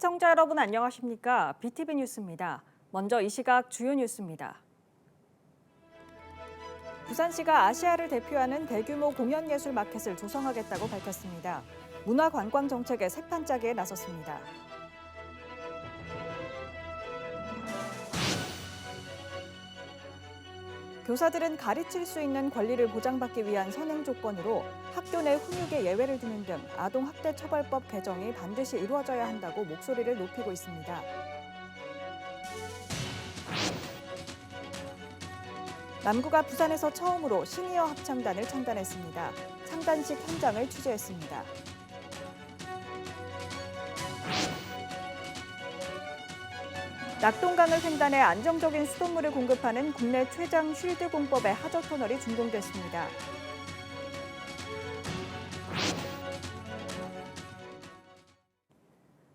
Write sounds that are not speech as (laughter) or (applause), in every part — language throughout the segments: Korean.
시청자 여러분 안녕하십니까? BTV 뉴스입니다. 먼저 이 시각 주요 뉴스입니다. 부산시가 아시아를 대표하는 대규모 공연예술 마켓을 조성하겠다고 밝혔습니다. 문화관광 정책의 새판 짜기에 나섰습니다. 교사들은 가르칠 수 있는 권리를 보장받기 위한 선행 조건으로 학교 내 훈육에 예외를 두는 등 아동 학대 처벌법 개정이 반드시 이루어져야 한다고 목소리를 높이고 있습니다. 남구가 부산에서 처음으로 시니어 합창단을 창단했습니다. 창단식 현장을 취재했습니다. 낙동강을 횡단해 안정적인 수돗물을 공급하는 국내 최장 쉴드 공법의 하저 터널이 준공됐습니다.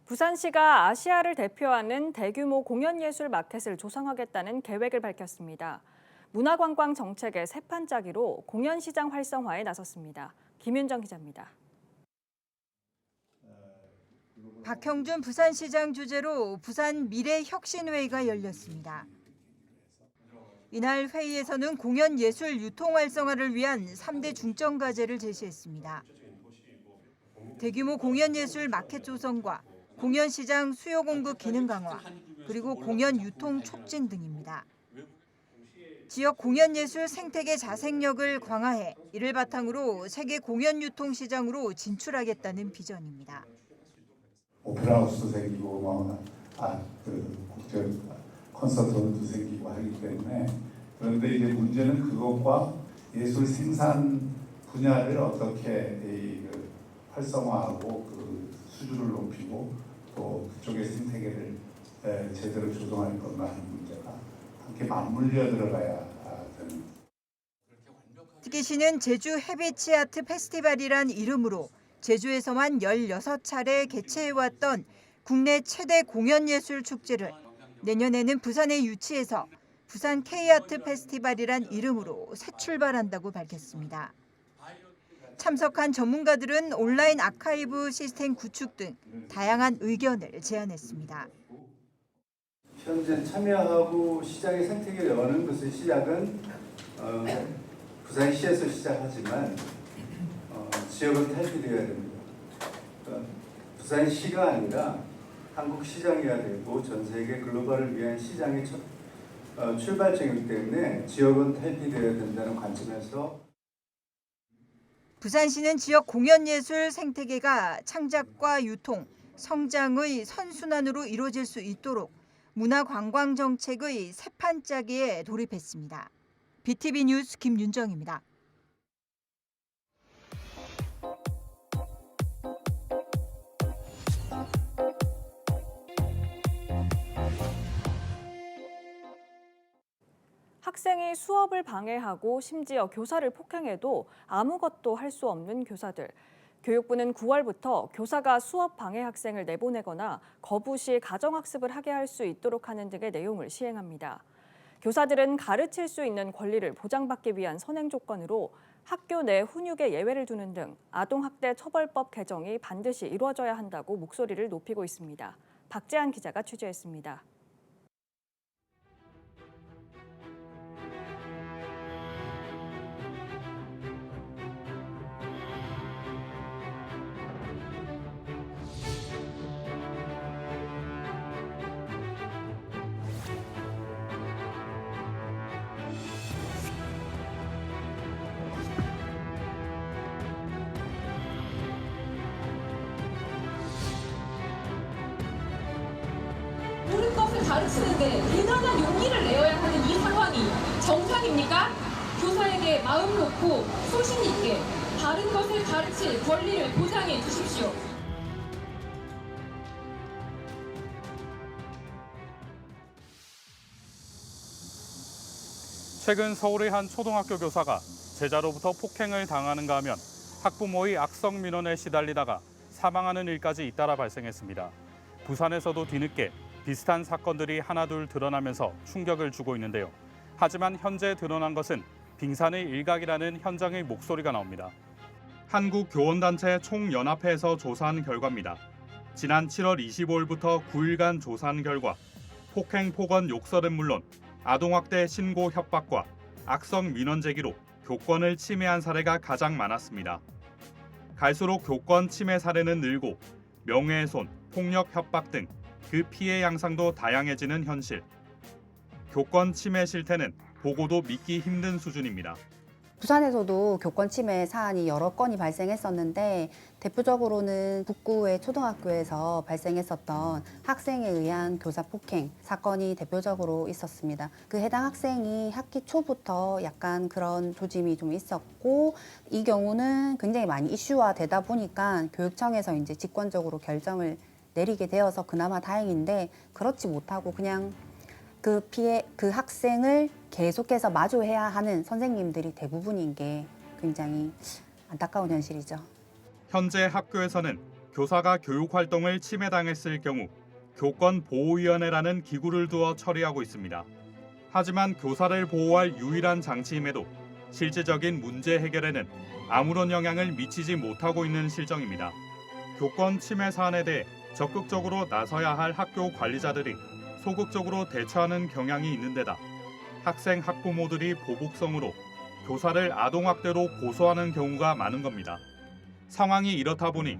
부산시가 아시아를 대표하는 대규모 공연예술 마켓을 조성하겠다는 계획을 밝혔습니다. 문화관광 정책의 새 판 짜기로 공연시장 활성화에 나섰습니다. 김윤정 기자입니다. 박형준 부산시장 주재로 부산 미래혁신회의가 열렸습니다. 이날 회의에서는 공연 예술 유통 활성화를 위한 3대 중점 과제를 제시했습니다. 대규모 공연 예술 마켓 조성과 공연 시장 수요 공급 기능 강화, 그리고 공연 유통 촉진 등입니다. 지역 공연 예술 생태계 자생력을 강화해 이를 바탕으로 세계 공연 유통 시장으로 진출하겠다는 비전입니다. 오페라하우스도 생기고 뭐 아 그 국제 콘서트홀도 생기고 하기 때문에 그런데 이제 문제는 그것과 예술 생산 분야를 어떻게 이 그 활성화하고 그 수준을 높이고 또 그쪽의 생태계를 에, 제대로 조성할 건가 하는 문제가 함께 맞물려 들어가야 되는. 특기시는 제주 해비치 아트 페스티벌이란 이름으로 제주에서만 16차례 개최해왔던 국내 최대 공연예술 축제를 내년에는 부산에 유치해서 부산 K아트 페스티벌이란 이름으로 새 출발한다고 밝혔습니다. 참석한 전문가들은 온라인 아카이브 시스템 구축 등 다양한 의견을 제안했습니다. 현재 참여하고 시장의 생태계를 여는 것의 시작은 어, 부산시에서 시작하지만 어, 지역은 탈피되어야 됩니다. 그러니까 부산시가 아니라 한국 시장이어야 되고 전 세계 글로벌을 위한 시장의 첫, 어, 출발점이기 때문에 지역은 탈피되어야 된다는 관점에서 부산시는 지역 공연예술 생태계가 창작과 유통, 성장의 선순환으로 이루어질 수 있도록 문화관광 정책의 새판 짜기에 돌입했습니다. BTV 뉴스 김윤정입니다. 학생이 수업을 방해하고 심지어 교사를 폭행해도 아무것도 할 수 없는 교사들. 교육부는 9월부터 교사가 수업 방해 학생을 내보내거나 거부 시 가정학습을 하게 할 수 있도록 하는 등의 내용을 시행합니다. 교사들은 가르칠 수 있는 권리를 보장받기 위한 선행 조건으로 학교 내 훈육에 예외를 두는 등 아동학대 처벌법 개정이 반드시 이루어져야 한다고 목소리를 높이고 있습니다. 박재한 기자가 취재했습니다. 교사에게 마음 놓고 소신 있게 바른 것을 가르칠 권리를 보장해 주십시오. 최근 서울의 한 초등학교 교사가 제자로부터 폭행을 당하는가 하면 학부모의 악성 민원에 시달리다가 사망하는 일까지 잇따라 발생했습니다. 부산에서도 뒤늦게 비슷한 사건들이 하나둘 드러나면서 충격을 주고 있는데요. 하지만 현재 드러난 것은 빙산의 일각이라는 현장의 목소리가 나옵니다. 한국교원단체 총연합회에서 조사한 결과입니다. 지난 7월 25일부터 9일간 조사한 결과 폭행 폭언 욕설은 물론 아동학대 신고 협박과 악성 민원 제기로 교권을 침해한 사례가 가장 많았습니다. 갈수록 교권 침해 사례는 늘고 명예훼손, 폭력 협박 등 그 피해 양상도 다양해지는 현실. 교권 침해 실태는 보고도 믿기 힘든 수준입니다. 부산에서도 교권 침해 사안이 여러 건이 발생했었는데 대표적으로는 북구의 초등학교에서 발생했었던 학생에 의한 교사 폭행 사건이 대표적으로 있었습니다. 그 해당 학생이 학기 초부터 약간 그런 조짐이 좀 있었고 이 경우는 굉장히 많이 이슈화 되다 보니까 교육청에서 이제 직권적으로 결정을 내리게 되어서 그나마 다행인데 그렇지 못하고 그냥 그 피해 그 학생을 계속해서 마주해야 하는 선생님들이 대부분인 게 굉장히 안타까운 현실이죠. 현재 학교에서는 교사가 교육 활동을 침해당했을 경우 교권 보호위원회라는 기구를 두어 처리하고 있습니다. 하지만 교사를 보호할 유일한 장치임에도 실질적인 문제 해결에는 아무런 영향을 미치지 못하고 있는 실정입니다. 교권 침해 사안에 대해 적극적으로 나서야 할 학교 관리자들이 소극적으로 대처하는 경향이 있는 데다 학생 학부모들이 보복성으로 교사를 아동학대로 고소하는 경우가 많은 겁니다. 상황이 이렇다 보니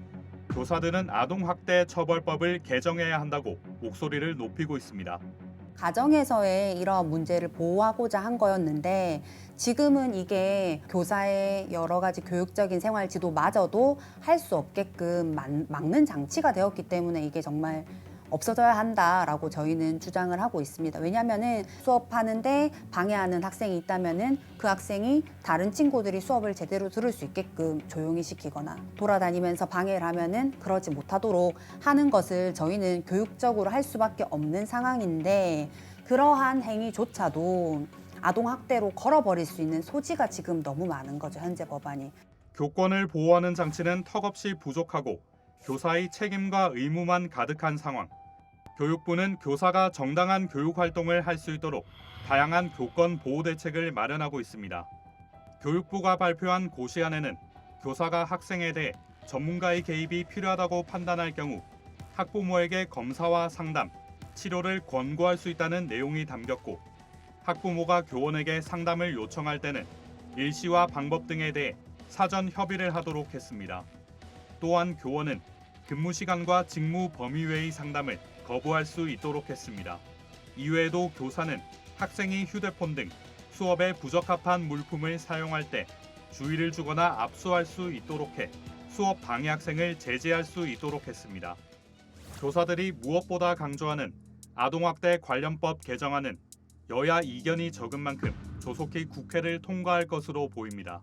교사들은 아동학대 처벌법을 개정해야 한다고 목소리를 높이고 있습니다. 가정에서의 이런 문제를 보호하고자 한 거였는데 지금은 이게 교사의 여러 가지 교육적인 생활 지도마저도 할 수 없게끔 막- 막는 장치가 되었기 때문에 이게 정말 없어져야 한다라고 저희는 주장을 하고 있습니다. 왜냐하면은 수업하는데 방해하는 학생이 있다면은 그 학생이 다른 친구들이 수업을 제대로 들을 수 있게끔 조용히 시키거나 돌아다니면서 방해를 하면은 그러지 못하도록 하는 것을 저희는 교육적으로 할 수밖에 없는 상황인데 그러한 행위조차도 아동 학대로 걸어버릴 수 있는 소지가 지금 너무 많은 거죠 현재 법안이. 교권을 보호하는 장치는 턱없이 부족하고 교사의 책임과 의무만 가득한 상황. 교육부는 교사가 정당한 교육 활동을 할 수 있도록 다양한 교권 보호 대책을 마련하고 있습니다. 교육부가 발표한 고시안에는 교사가 학생에 대해 전문가의 개입이 필요하다고 판단할 경우 학부모에게 검사와 상담, 치료를 권고할 수 있다는 내용이 담겼고 학부모가 교원에게 상담을 요청할 때는 일시와 방법 등에 대해 사전 협의를 하도록 했습니다. 또한 교원은 근무 시간과 직무 범위 외의 상담을 거부할 수 있도록 했습니다. 이외에도 교사는 학생이 휴대폰 등 수업에 부적합한 물품을 사용할 때 주의를 주거나 압수할 수 있도록 해 수업 방해 학생을 제재할 수 있도록 했습니다. 교사들이 무엇보다 강조하는 아동학대 관련법 개정안은 여야 이견이 적은 만큼 조속히 국회를 통과할 것으로 보입니다.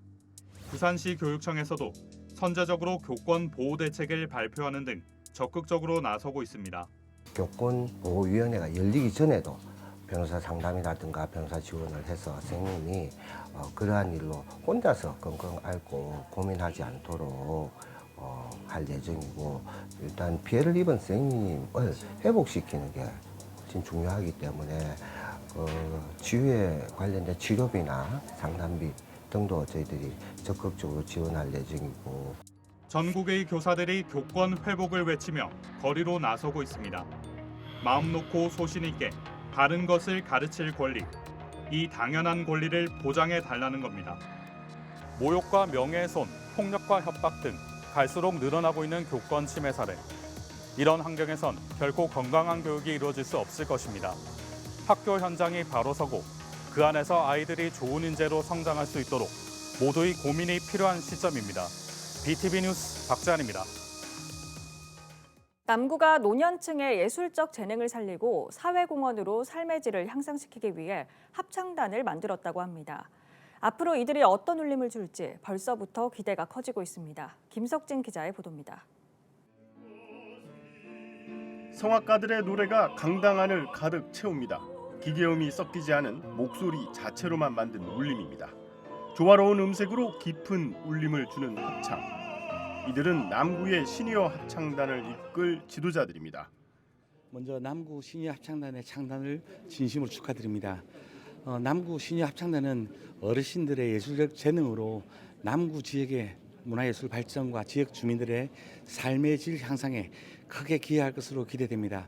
부산시 교육청에서도 선제적으로 교권 보호 대책을 발표하는 등 적극적으로 나서고 있습니다. 교권 보호위원회가 열리기 전에도 변호사 상담이라든가 변호사 지원을 해서 선생님이 어, 그러한 일로 혼자서 끙끙 앓고 고민하지 않도록 어, 할 예정이고 일단 피해를 입은 선생님을 회복시키는 게 훨씬 중요하기 때문에 어, 치유에 관련된 치료비나 상담비 등도 저희들이 적극적으로 지원할 예정이고 전국의 교사들이 교권 회복을 외치며 거리로 나서고 있습니다. 마음 놓고 소신 있게 바른 것을 가르칠 권리, 이 당연한 권리를 보장해 달라는 겁니다. 모욕과 명예훼손, 폭력과 협박 등 갈수록 늘어나고 있는 교권 침해 사례. 이런 환경에선 결코 건강한 교육이 이루어질 수 없을 것입니다. 학교 현장이 바로 서고 그 안에서 아이들이 좋은 인재로 성장할 수 있도록 모두의 고민이 필요한 시점입니다. BTV 뉴스 박재환입니다. 남구가 노년층의 예술적 재능을 살리고 사회공헌으로 삶의 질을 향상시키기 위해 합창단을 만들었다고 합니다. 앞으로 이들이 어떤 울림을 줄지 벌써부터 기대가 커지고 있습니다. 김석진 기자의 보도입니다. 성악가들의 노래가 강당 안을 가득 채웁니다. 기계음이 섞이지 않은 목소리 자체로만 만든 울림입니다. 조화로운 음색으로 깊은 울림을 주는 합창. 이들은 남구의 시니어 합창단을 이끌 지도자들입니다. 먼저 남구 시니어 합창단의 창단을 진심으로 축하드립니다. 어, 남구 시니어 합창단은 어르신들의 예술적 재능으로 남구 지역의 문화예술 발전과 지역 주민들의 삶의 질 향상에 크게 기여할 것으로 기대됩니다.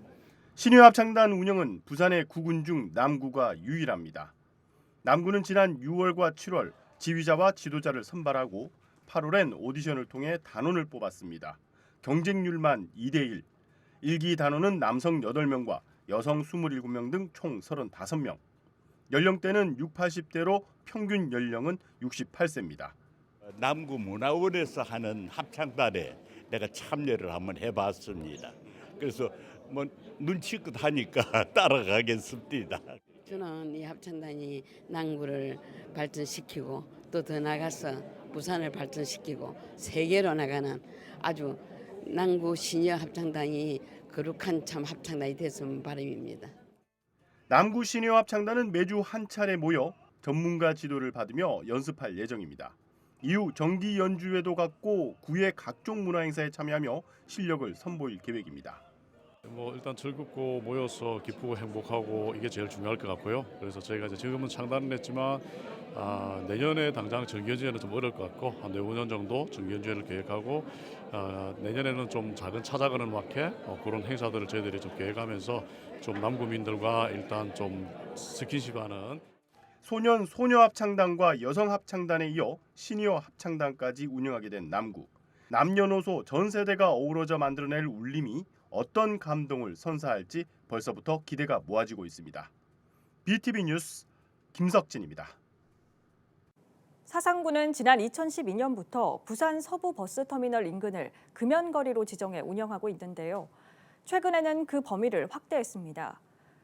신유 합창단 운영은 부산의 구군 중 남구가 유일합니다. 남구는 지난 6월과 7월 지휘자와 지도자를 선발하고 8월엔 오디션을 통해 단원을 뽑았습니다. 경쟁률만 2대1. 일기 단원은 남성 8명과 여성 27명 등 총 35명. 연령대는 6, 80대로 평균 연령은 68세입니다. 남구 문화원에서 하는 합창단에 내가 참여를 한번 해봤습니다. 그래서 뭐 눈치껏 하니까 (laughs) 따라가겠습니다. 저는 이 합창단이 남구를 발전시키고 또 더 나가서 부산을 발전시키고 세계로 나가는 아주 남구 시니어 합창단이 거룩한 참 합창단이 됐으면 바람입니다. 남구 시니어 합창단은 매주 한 차례 모여 전문가 지도를 받으며 연습할 예정입니다. 이후 정기 연주회도 갖고 구의 각종 문화 행사에 참여하며 실력을 선보일 계획입니다. 뭐 일단 즐겁고 모여서 기쁘고 행복하고 이게 제일 중요할 것 같고요. 그래서 저희가 이제 지금은 창단을 했지만 아, 내년에 당장 정기연주회는 좀 어려울 것 같고 한 네, 5년 정도 정기연주회를 계획하고 아, 내년에는 좀 작은 찾아가는 마켓 어, 그런 행사들을 저희들이 좀 계획하면서 좀 남구민들과 일단 좀 스킨십하는 소년 소녀 합창단과 여성 합창단에 이어 시니어 합창단까지 운영하게 된 남구. 남녀노소 전 세대가 어우러져 만들어낼 울림이 어떤 감동을 선사할지 벌써부터 기대가 모아지고 있습니다. BTV 뉴스 김석진입니다. 사상구는 지난 2012년부터 부산 서부 버스터미널 인근을 금연거리로 지정해 운영하고 있는데요. 최근에는 그 범위를 확대했습니다.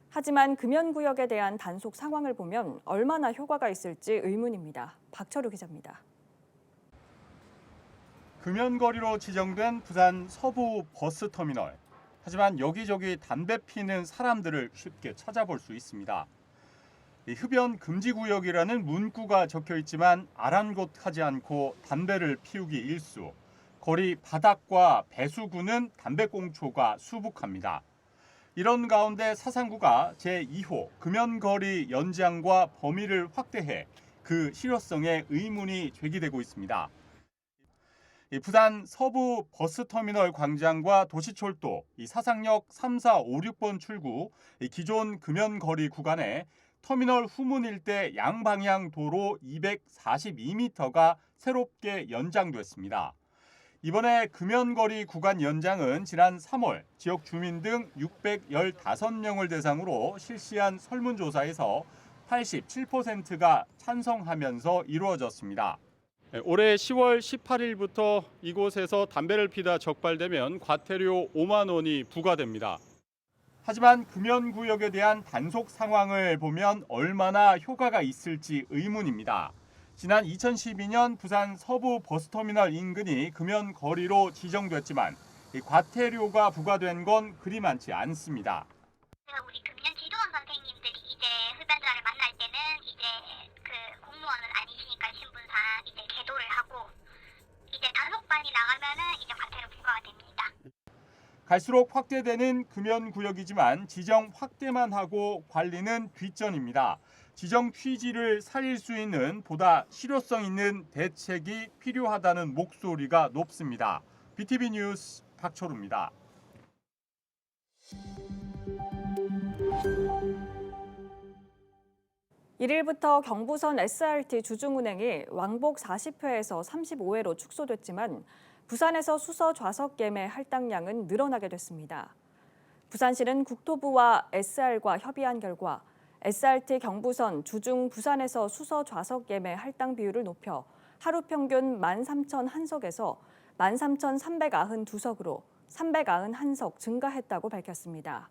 하지만 금연구역에 대한 단속 상황을 보면 얼마나 효과가 있을지 의문입니다. 박철우 기자입니다. 금연거리로 지정된 부산 서부 버스터미널. 하지만 여기저기 담배 피는 사람들을 쉽게 찾아볼 수 있습니다. 이 흡연 금지 구역이라는 문구가 적혀 있지만 아랑곳하지 않고 담배를 피우기 일수. 거리 바닥과 배수구는 담배꽁초가 수북합니다. 이런 가운데 사상구가 제2호 금연거리 연장과 범위를 확대해 그 실효성에 의문이 제기되고 있습니다. 이 부산 서부 버스터미널 광장과 도시철도 이 사상역 3, 4, 5, 6번 출구 이 기존 금연거리 구간에 터미널 후문 일대 양방향 도로 242m가 새롭게 연장됐습니다. 이번에 금연거리 구간 연장은 지난 3월 지역 주민 등 615명을 대상으로 실시한 설문조사에서 87%가 찬성하면서 이루어졌습니다. 네, 올해 10월 18일부터 이곳에서 담배를 피다 적발되면 과태료 5만 원이 부과됩니다. 하지만 금연 구역에 대한 단속 상황을 보면 얼마나 효과가 있을지 의문입니다. 지난 2012년 부산 서부 버스터미널 인근이 금연 거리로 지정됐지만 이 과태료가 부과된 건 그리 많지 않습니다. 우리 금연 지도원 선생님들이 이제 흡연자를 만날 때는 이제 갈수록 확대되는 금연 구역이지만 지정 확대만 하고 관리는 뒷전입니다. 지정 취지를 살릴 수 있는 보다 실효성 있는 대책이 필요하다는 목소리가 높습니다. BTV 뉴스 박철우입니다. 1일부터 경부선 SRT 주중운행이 왕복 40회에서 35회로 축소됐지만 부산에서 수서 좌석 예매 할당량은 늘어나게 됐습니다. 부산시는 국토부와 SR과 협의한 결과 SRT 경부선 주중 부산에서 수서 좌석 예매 할당 비율을 높여 하루 평균 13,001석에서 13,392석으로 391석 증가했다고 밝혔습니다.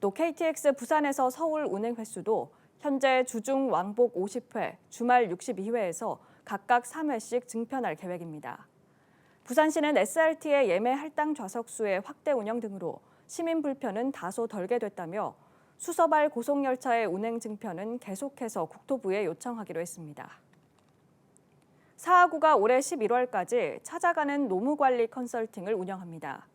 또 KTX 부산에서 서울 운행 횟수도 현재 주중 왕복 50회, 주말 62회에서 각각 3회씩 증편할 계획입니다. 부산시는 SRT의 예매 할당 좌석 수의 확대 운영 등으로 시민 불편은 다소 덜게 됐다며 수서발 고속열차의 운행 증편은 계속해서 국토부에 요청하기로 했습니다. 사하구가 올해 11월까지 찾아가는 노무관리 컨설팅을 운영합니다.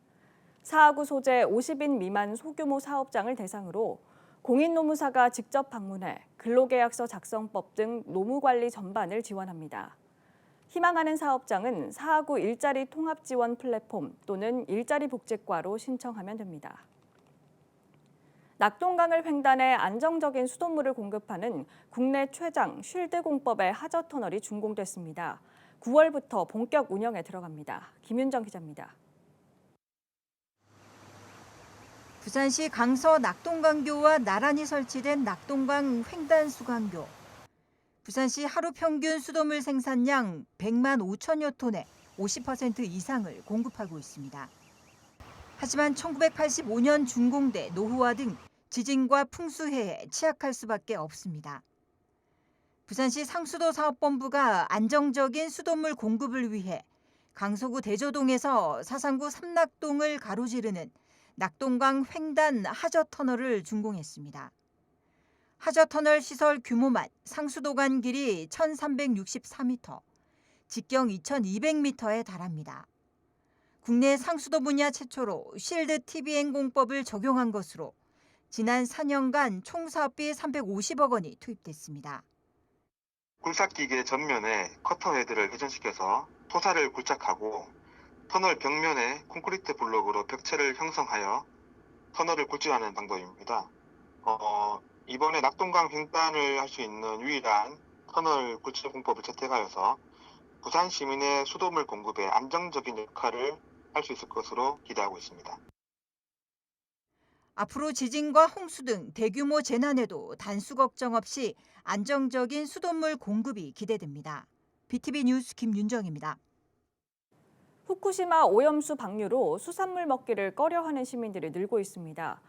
사하구 소재 50인 미만 소규모 사업장을 대상으로 공인노무사가 직접 방문해 근로계약서 작성법 등 노무관리 전반을 지원합니다. 희망하는 사업장은 4하구 일자리 통합 지원 플랫폼 또는 일자리 복지과로 신청하면 됩니다. 낙동강을 횡단해 안정적인 수돗물을 공급하는 국내 최장 쉴드 공법의 하저 터널이 준공됐습니다. 9월부터 본격 운영에 들어갑니다. 김윤정 기자입니다. 부산시 강서 낙동강교와 나란히 설치된 낙동강 횡단 수강교. 부산시 하루 평균 수돗물 생산량 100만 5천여 톤의 50% 이상을 공급하고 있습니다. 하지만 1985년 준공돼 노후화 등 지진과 풍수해에 취약할 수밖에 없습니다. 부산시 상수도 사업본부가 안정적인 수돗물 공급을 위해 강서구 대조동에서 사상구 삼낙동을 가로지르는 낙동강 횡단 하저 터널을 준공했습니다. 하저 터널 시설 규모만 상수도 간 길이 1,364m, 직경 2,200m에 달합니다. 국내 상수도 분야 최초로 실드 TBN 공법을 적용한 것으로 지난 4년간 총 사업비 350억 원이 투입됐습니다. 굴삭기계 전면에 커터 헤드를 회전시켜서 토사를 굴착하고 터널 벽면에 콘크리트 블록으로 벽체를 형성하여 터널을 굴절하는 방법입니다. 어, 이번에 낙동강 횡단을 할 수 있는 유일한 터널 굴절 공법을 채택하여서 부산 시민의 수돗물 공급에 안정적인 역할을 할 수 있을 것으로 기대하고 있습니다. 앞으로 지진과 홍수 등 대규모 재난에도 단수 걱정 없이 안정적인 수돗물 공급이 기대됩니다. BTV 뉴스 김윤정입니다. 후쿠시마 오염수 방류로 수산물 먹기를 꺼려하는 시민들이 늘고 있습니다.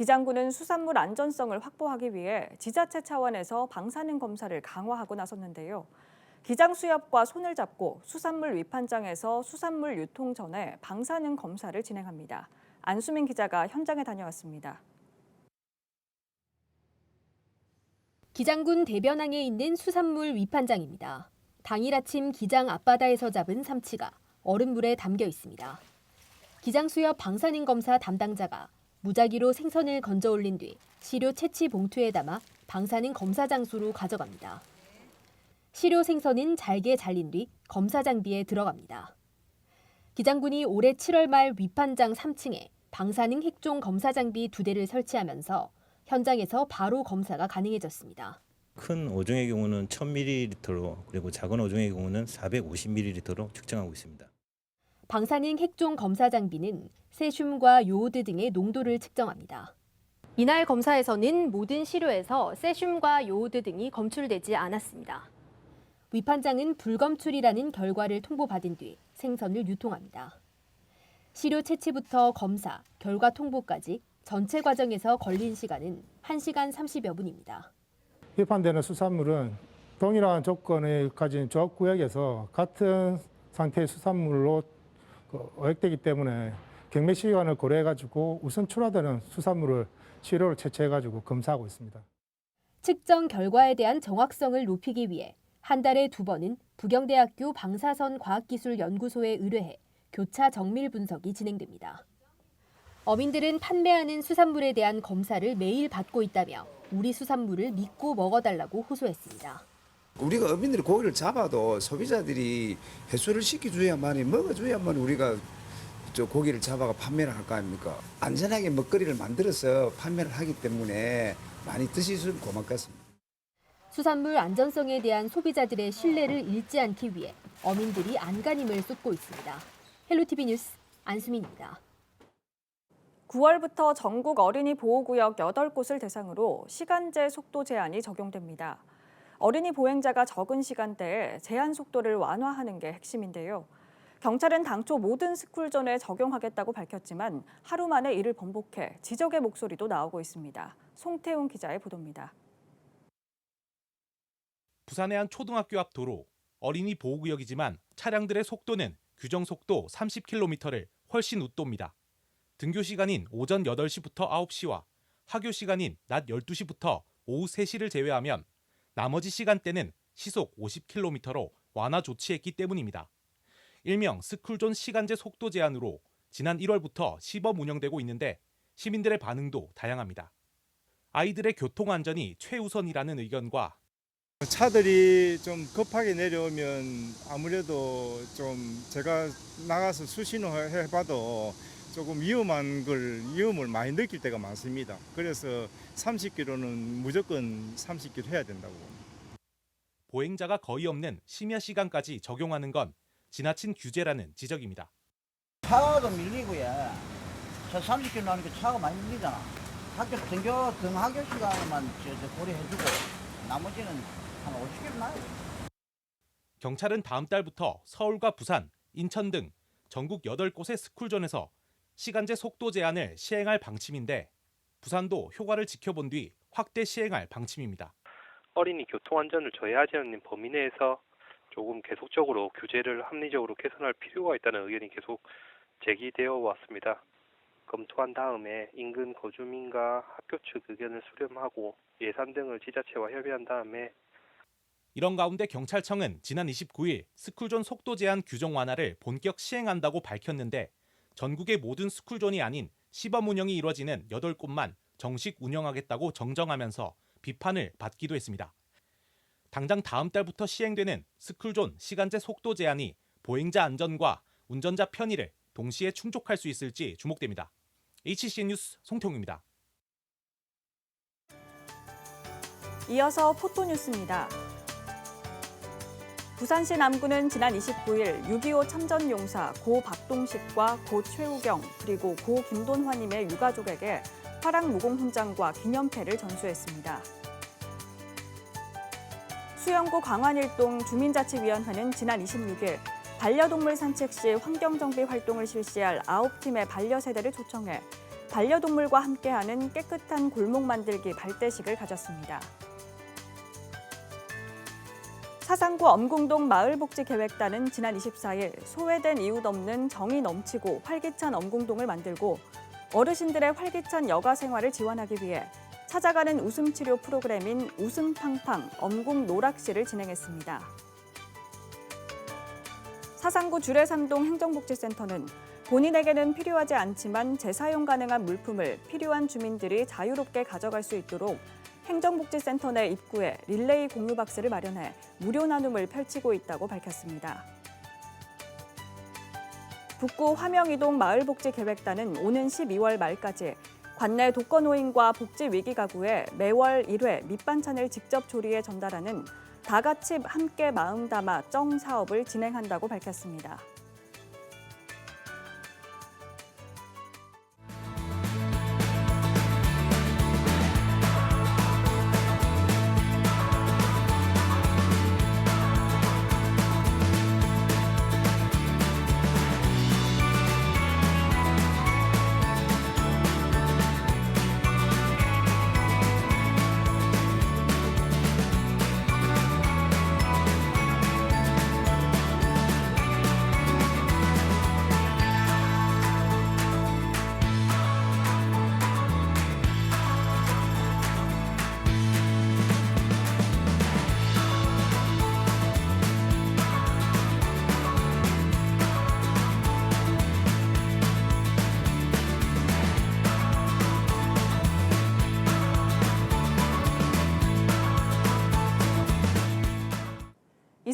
기장군은 수산물 안전성을 확보하기 위해 지자체 차원에서 방사능 검사를 강화하고 나섰는데요. 기장 수협과 손을 잡고 수산물 위판장에서 수산물 유통 전에 방사능 검사를 진행합니다. 안수민 기자가 현장에 다녀왔습니다. 기장군 대변항에 있는 수산물 위판장입니다. 당일 아침 기장 앞바다에서 잡은 삼치가 얼음물에 담겨 있습니다. 기장 수협 방사능 검사 담당자가 무작위로 생선을 건져 올린 뒤 시료 채취 봉투에 담아 방사능 검사 장소로 가져갑니다. 시료 생선은 잘게 잘린 뒤 검사 장비에 들어갑니다. 기장군이 올해 7월 말 위판장 3층에 방사능 핵종 검사 장비 두 대를 설치하면서 현장에서 바로 검사가 가능해졌습니다. 큰 어종의 경우는 1000ml로 그리고 작은 어종의 경우는 450ml로 측정하고 있습니다. 방사능 핵종 검사 장비는 세슘과 요오드 등의 농도를 측정합니다. 이날 검사에서는 모든 시료에서 세슘과 요오드 등이 검출되지 않았습니다. 위판장은 불검출이라는 결과를 통보받은 뒤 생선을 유통합니다. 시료 채취부터 검사, 결과 통보까지 전체 과정에서 걸린 시간은 1시간 30여 분입니다. 위판되는 수산물은 동일한 조건을 가진 조합구역에서 같은 상태의 수산물로 그 어획되기 때문에 경매 시간을 고려해가지고 우선 출하되는 수산물을 시료를 채취해가지고 검사하고 있습니다. 측정 결과에 대한 정확성을 높이기 위해 한 달에 두 번은 부경대학교 방사선 과학기술연구소에 의뢰해 교차 정밀 분석이 진행됩니다. 어민들은 판매하는 수산물에 대한 검사를 매일 받고 있다며 우리 수산물을 믿고 먹어달라고 호소했습니다. 우리가 어민들이 고기를 잡아도 소비자들이 해수를 시켜줘야만이 먹어줘야만 우리가 저 고기를 잡아가 판매를 할 거 아닙니까? 안전하게 먹거리를 만들어서 판매를 하기 때문에 많이 드시면 고맙겠습니다. 수산물 안전성에 대한 소비자들의 신뢰를 잃지 않기 위해 어민들이 안간힘을 쏟고 있습니다. 헬로티비 뉴스 안수민입니다. 9월부터 전국 어린이 보호구역 8곳을 대상으로 시간제 속도 제한이 적용됩니다. 어린이 보행자가 적은 시간대에 제한 속도를 완화하는 게 핵심인데요. 경찰은 당초 모든 스쿨존에 적용하겠다고 밝혔지만 하루 만에 이를 번복해 지적의 목소리도 나오고 있습니다. 송태웅 기자의 보도입니다. 부산의 한 초등학교 앞 도로 어린이 보호구역이지만 차량들의 속도는 규정 속도 30km를 훨씬 웃돕니다. 등교 시간인 오전 8시부터 9시와 하교 시간인 낮 12시부터 오후 3시를 제외하면 나머지 시간대는 시속 50km로 완화 조치했기 때문입니다. 일명 스쿨존 시간제 속도 제한으로 지난 1월부터 시범 운영되고 있는데 시민들의 반응도 다양합니다. 아이들의 교통 안전이 최우선이라는 의견과 차들이 좀 급하게 내려오면 아무래도 좀 제가 나가서 수신호 해봐도 조금 위험한 걸 위험을 많이 느낄 때가 많습니다. 그래서 30km는 무조건 30km 해야 된다고. 보행자가 거의 없는 심야 시간까지 적용하는 건 지나친 규제라는 지적입니다. 차도 밀리고요. 저 30km 나니까 차가 많이 밀리잖아. 학교 등교 등하교 시간만 저, 저 고려해주고 나머지는 한 50km 나요. 경찰은 다음 달부터 서울과 부산, 인천 등 전국 8곳의 스쿨존에서 시간제 속도 제한을 시행할 방침인데 부산도 효과를 지켜본 뒤 확대 시행할 방침입니다. 어린이 교통 안전을 저해하지 않는 범위 내에서 조금 계속적으로 규제를 합리적으로 개선할 필요가 있다는 의견이 계속 제기되어 왔습니다. 검토한 다음에 인근 거주민과 학교 측 의견을 수렴하고 예산 등을 지자체와 협의한 다음에 이런 가운데 경찰청은 지난 29일 스쿨존 속도 제한 규정 완화를 본격 시행한다고 밝혔는데 전국의 모든 스쿨존이 아닌 시범 운영이 이루어지는 8곳만 정식 운영하겠다고 정정하면서 비판을 받기도 했습니다. 당장 다음 달부터 시행되는 스쿨존 시간제 속도 제한이 보행자 안전과 운전자 편의를 동시에 충족할 수 있을지 주목됩니다. HCN 뉴스 송태웅입니다. 이어서 포토 뉴스입니다. 부산시 남구는 지난 29일 6.25 참전용사 고 박동식과 고 최우경 그리고 고 김돈화님의 유가족에게 화랑 무공훈장과 기념패를 전수했습니다. 수영구 광안일동 주민자치위원회는 지난 26일 반려동물 산책 시 환경정비 활동을 실시할 9팀의 반려세대를 초청해 반려동물과 함께하는 깨끗한 골목 만들기 발대식을 가졌습니다. 사상구 엄궁동 마을복지계획단은 지난 24일 소외된 이웃 없는 정이 넘치고 활기찬 엄궁동을 만들고 어르신들의 활기찬 여가 생활을 지원하기 위해 찾아가는 웃음 치료 프로그램인 웃음팡팡 엄궁 노락시를 진행했습니다. 사상구 주례삼동 행정복지센터는 본인에게는 필요하지 않지만 재사용 가능한 물품을 필요한 주민들이 자유롭게 가져갈 수 있도록 행정복지센터 내 입구에 릴레이 공유 박스를 마련해 무료 나눔을 펼치고 있다고 밝혔습니다. 북구 화명이동 마을복지계획단은 오는 12월 말까지 관내 독거노인과 복지위기 가구에 매월 1회 밑반찬을 직접 조리해 전달하는 다 같이 함께 마음 담아 정 사업을 진행한다고 밝혔습니다.